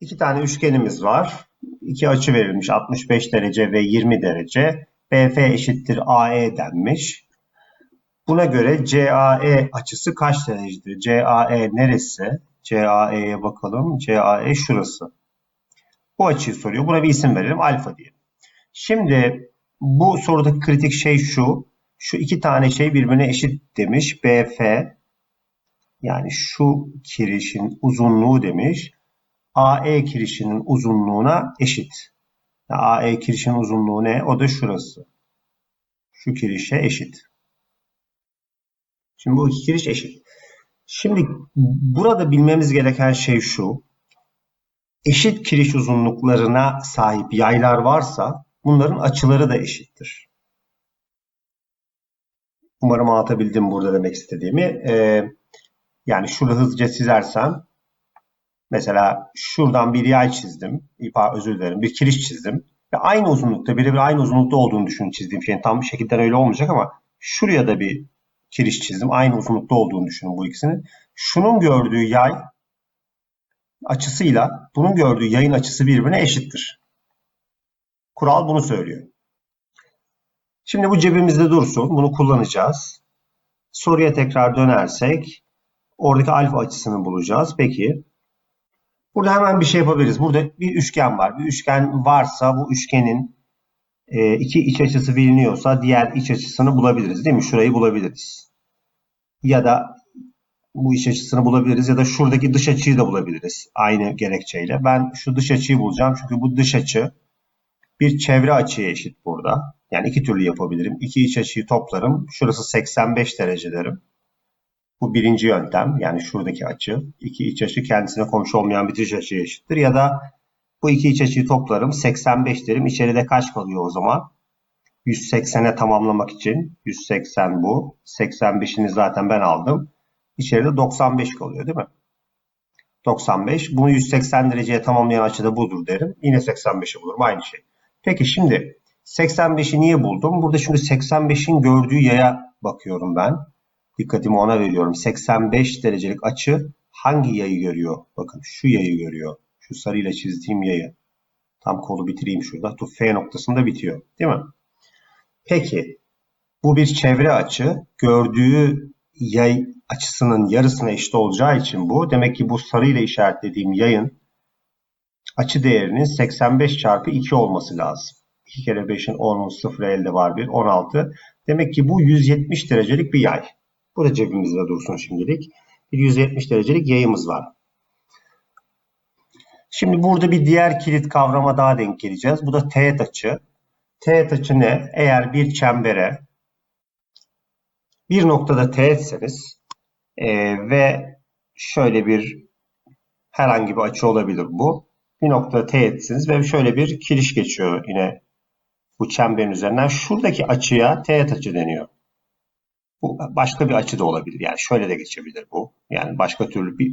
İki tane üçgenimiz var. İki açı verilmiş 65 derece ve 20 derece. BF eşittir AE denmiş. Buna göre CAE açısı kaç derecedir? CAE neresi? CAE'ye bakalım. CAE şurası. Bu açıyı soruyor. Buna bir isim verelim. Alfa diyelim. Şimdi bu sorudaki kritik şey şu. Şu iki tane şey birbirine eşit demiş. BF yani şu kirişin uzunluğu demiş. AE kirişinin uzunluğuna eşit. AE kirişin uzunluğu ne? O da şurası. Şu kirişe eşit. Şimdi bu iki kiriş eşit. Şimdi burada bilmemiz gereken şey şu. Eşit kiriş uzunluklarına sahip yaylar varsa bunların açıları da eşittir. Umarım anlatabildim burada demek istediğimi. Ee, yani şurada hızlıca çizersem mesela şuradan bir yay çizdim. İpa özür dilerim. Bir kiriş çizdim. Ve aynı uzunlukta birebir aynı uzunlukta olduğunu düşünün çizdiğim şeyin. Tam bir şekilde öyle olmayacak ama şuraya da bir kiriş çizdim. Aynı uzunlukta olduğunu düşünün bu ikisinin. Şunun gördüğü yay açısıyla bunun gördüğü yayın açısı birbirine eşittir. Kural bunu söylüyor. Şimdi bu cebimizde dursun. Bunu kullanacağız. Soruya tekrar dönersek oradaki alfa açısını bulacağız. Peki burada hemen bir şey yapabiliriz. Burada bir üçgen var. Bir üçgen varsa bu üçgenin e, iki iç açısı biliniyorsa diğer iç açısını bulabiliriz değil mi? Şurayı bulabiliriz. Ya da bu iç açısını bulabiliriz ya da şuradaki dış açıyı da bulabiliriz aynı gerekçeyle. Ben şu dış açıyı bulacağım çünkü bu dış açı bir çevre açıya eşit burada. Yani iki türlü yapabilirim. İki iç açıyı toplarım. Şurası 85 derece derim. Bu birinci yöntem. Yani şuradaki açı. İki iç açı kendisine komşu olmayan bir dış açıya eşittir. Ya da bu iki iç açıyı toplarım. 85 derim. İçeride kaç kalıyor o zaman? 180'e tamamlamak için. 180 bu. 85'ini zaten ben aldım. İçeride 95 kalıyor değil mi? 95. Bunu 180 dereceye tamamlayan açı da budur derim. Yine 85'i bulurum. Aynı şey. Peki şimdi 85'i niye buldum? Burada şimdi 85'in gördüğü yaya bakıyorum ben. Dikkatimi ona veriyorum. 85 derecelik açı hangi yayı görüyor? Bakın şu yayı görüyor. Şu sarıyla çizdiğim yayı. Tam kolu bitireyim şurada. Tu F noktasında bitiyor. Değil mi? Peki bu bir çevre açı. Gördüğü yay açısının yarısına eşit olacağı için bu. Demek ki bu sarıyla işaretlediğim yayın açı değerinin 85 çarpı 2 olması lazım. 2 kere 5'in 10'un 0 elde var bir 16. Demek ki bu 170 derecelik bir yay. Bu da cebimizde dursun şimdilik. Bir 170 derecelik yayımız var. Şimdi burada bir diğer kilit kavrama daha denk geleceğiz. Bu da teğet açı. Teğet açı ne? Eğer bir çembere bir noktada teğetseniz e, ve şöyle bir herhangi bir açı olabilir bu. Bir noktada teğetsiniz ve şöyle bir kiriş geçiyor yine bu çemberin üzerinden. Şuradaki açıya teğet açı deniyor. Bu başka bir açı da olabilir. Yani şöyle de geçebilir bu. Yani başka türlü bir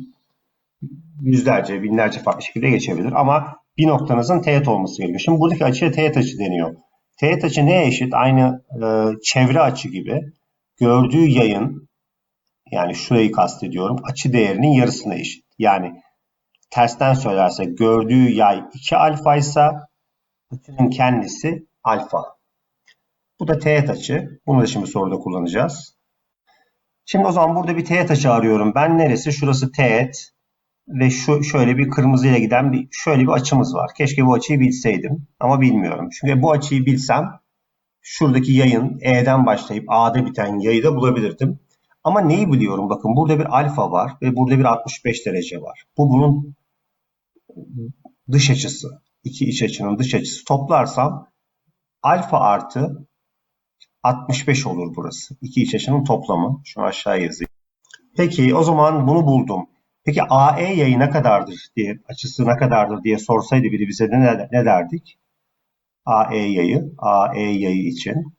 yüzlerce, binlerce farklı şekilde geçebilir. Ama bir noktanızın teğet olması gerekiyor. Şimdi buradaki açıya teğet açı deniyor. Teğet açı neye eşit? Aynı e, çevre açı gibi. Gördüğü yayın yani şurayı kastediyorum. Açı değerinin yarısına eşit. Yani tersten söylersek gördüğü yay 2 alfa ise açının kendisi alfa. Bu da teğet açı. Bunu da şimdi soruda kullanacağız. Şimdi o zaman burada bir teğet açı. Ben neresi? Şurası teğet ve şu şöyle bir kırmızıyla giden bir şöyle bir açımız var. Keşke bu açıyı bilseydim ama bilmiyorum. Çünkü bu açıyı bilsem şuradaki yayın E'den başlayıp A'da biten yayı da bulabilirdim. Ama neyi biliyorum? Bakın burada bir alfa var ve burada bir 65 derece var. Bu bunun dış açısı. İki iç açının dış açısı. Toplarsam alfa artı 65 olur burası. İki iç açının toplamı. Şunu aşağı yazayım. Peki o zaman bunu buldum. Peki AE yayı ne kadardır diye, açısı ne kadardır diye sorsaydı biri bize de ne, ne derdik? AE yayı, AE yayı için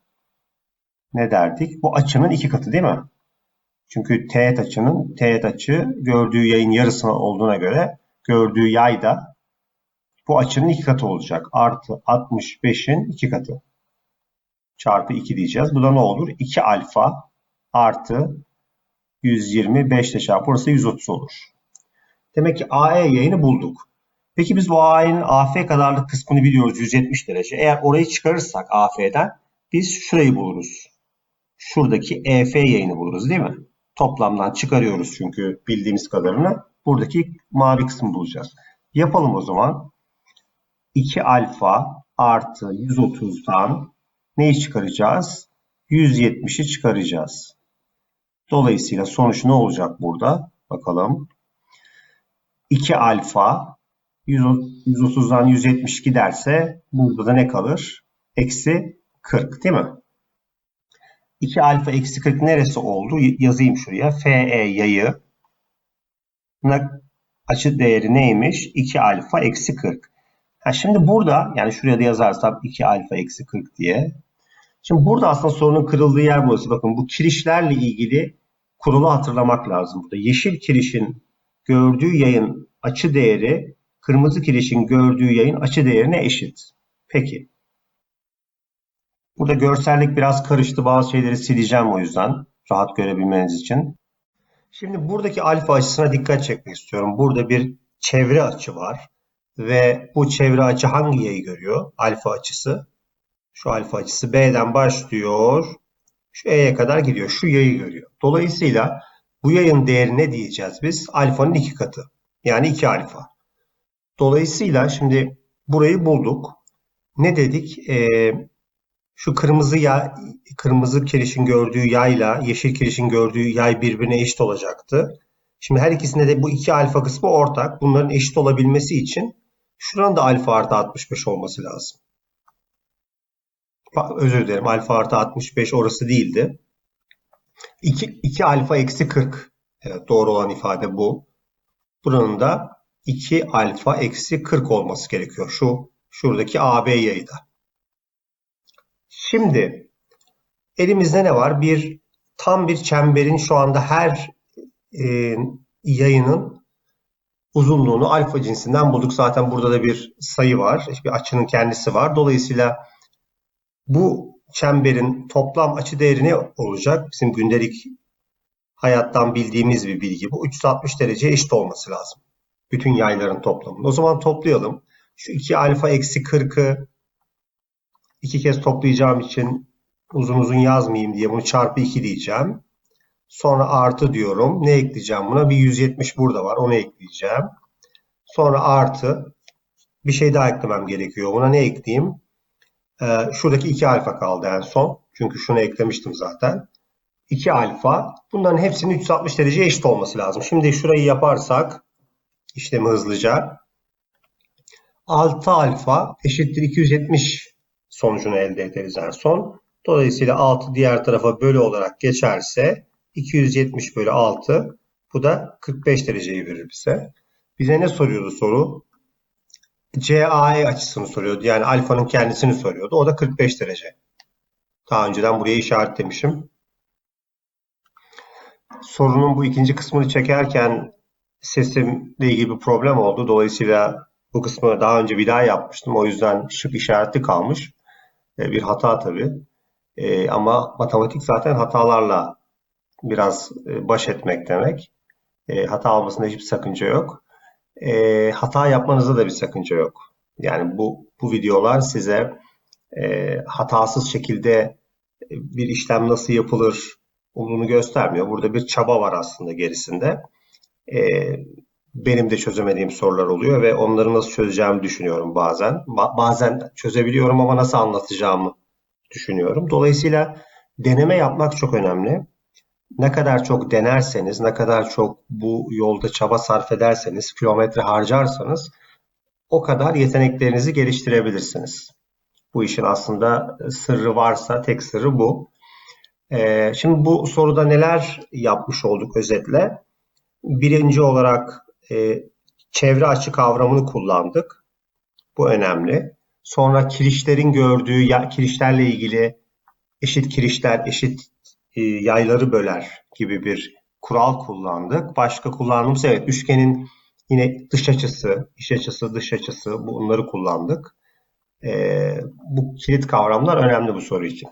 ne derdik? Bu açının iki katı değil mi? Çünkü teğet açının teğet açı gördüğü yayın yarısına olduğuna göre gördüğü yay da bu açının iki katı olacak. Artı 65'in iki katı. Çarpı 2 diyeceğiz. Bu da ne olur? 2 alfa artı 120 5 ile çarpı burası 130 olur. Demek ki AE yayını bulduk. Peki biz bu AE'nin AF kadarlık kısmını biliyoruz 170 derece. Eğer orayı çıkarırsak AF'den biz şurayı buluruz. Şuradaki EF yayını buluruz değil mi? Toplamdan çıkarıyoruz çünkü bildiğimiz kadarını. Buradaki mavi kısmı bulacağız. Yapalım o zaman. 2 alfa artı 130'dan neyi çıkaracağız? 170'i çıkaracağız. Dolayısıyla sonuç ne olacak burada? Bakalım. 2 alfa 130'dan 170 giderse burada da ne kalır? Eksi 40 değil mi? 2 alfa eksi 40 neresi oldu? Yazayım şuraya. FE yayı açı değeri neymiş? 2 alfa eksi 40. Ha şimdi burada yani şuraya da yazarsam 2 alfa eksi 40 diye. Şimdi burada aslında sorunun kırıldığı yer burası. Bakın bu kirişlerle ilgili kurulu hatırlamak lazım burada. Yeşil kirişin gördüğü yayın açı değeri kırmızı kirişin gördüğü yayın açı değerine eşit. Peki. Burada görsellik biraz karıştı. Bazı şeyleri sileceğim o yüzden. Rahat görebilmeniz için. Şimdi buradaki alfa açısına dikkat çekmek istiyorum. Burada bir çevre açı var. Ve bu çevre açı hangi yayı görüyor? Alfa açısı. Şu alfa açısı B'den başlıyor. Şu E'ye kadar gidiyor. Şu yayı görüyor. Dolayısıyla bu yayın değeri ne diyeceğiz biz? Alfanın iki katı. Yani 2 alfa. Dolayısıyla şimdi burayı bulduk. Ne dedik? Ee, şu kırmızı yay, kırmızı kirişin gördüğü yayla yeşil kirişin gördüğü yay birbirine eşit olacaktı. Şimdi her ikisinde de bu iki alfa kısmı ortak. Bunların eşit olabilmesi için şuranın da alfa artı 65 olması lazım. Özür dilerim alfa artı 65 orası değildi. 2, 2 alfa eksi 40. Evet doğru olan ifade bu. Buranın da 2 alfa eksi 40 olması gerekiyor. Şu şuradaki AB yayı da. Şimdi elimizde ne var? Bir tam bir çemberin şu anda her e, yayının uzunluğunu alfa cinsinden bulduk. Zaten burada da bir sayı var. Bir açının kendisi var. Dolayısıyla bu çemberin toplam açı değeri ne olacak? Bizim gündelik hayattan bildiğimiz bir bilgi bu. 360 derece eşit olması lazım. Bütün yayların toplamı. O zaman toplayalım. Şu 2 alfa eksi 40'ı iki kez toplayacağım için uzun uzun yazmayayım diye bunu çarpı 2 diyeceğim. Sonra artı diyorum. Ne ekleyeceğim buna? Bir 170 burada var. Onu ekleyeceğim. Sonra artı. Bir şey daha eklemem gerekiyor. Buna ne ekleyeyim? Ee, şuradaki 2 alfa kaldı en son. Çünkü şunu eklemiştim zaten. 2 alfa. Bunların hepsinin 360 derece eşit olması lazım. Şimdi şurayı yaparsak işlemi hızlıca. 6 alfa eşittir 270 sonucunu elde ederiz en son. Dolayısıyla 6 diğer tarafa bölü olarak geçerse 270 bölü 6 bu da 45 dereceyi verir bize. Bize ne soruyordu soru? CAE açısını soruyordu. Yani alfanın kendisini soruyordu. O da 45 derece. Daha önceden buraya işaretlemişim. Sorunun bu ikinci kısmını çekerken sesimle ilgili bir problem oldu. Dolayısıyla bu kısmı daha önce bir daha yapmıştım. O yüzden şık işareti kalmış. E, bir hata tabii. E, ama matematik zaten hatalarla biraz e, baş etmek demek. Hata olmasında hiçbir sakınca yok. Hata yapmanızda da bir sakınca yok. Yani bu, bu videolar size hatasız şekilde bir işlem nasıl yapılır olduğunu göstermiyor. Burada bir çaba var aslında gerisinde e, benim de çözemediğim sorular oluyor ve onları nasıl çözeceğimi düşünüyorum bazen. Ba- bazen çözebiliyorum ama nasıl anlatacağımı düşünüyorum. Dolayısıyla deneme yapmak çok önemli. Ne kadar çok denerseniz, ne kadar çok bu yolda çaba sarf ederseniz, kilometre harcarsanız o kadar yeteneklerinizi geliştirebilirsiniz. Bu işin aslında sırrı varsa tek sırrı bu. Ee, şimdi bu soruda neler yapmış olduk özetle? Birinci olarak e, çevre açı kavramını kullandık. Bu önemli. Sonra kirişlerin gördüğü ya, kirişlerle ilgili eşit kirişler eşit e, yayları böler gibi bir kural kullandık. Başka kullandığımız evet üçgenin yine dış açısı, iç açısı, dış açısı bunları kullandık. E, bu kilit kavramlar önemli bu soru için.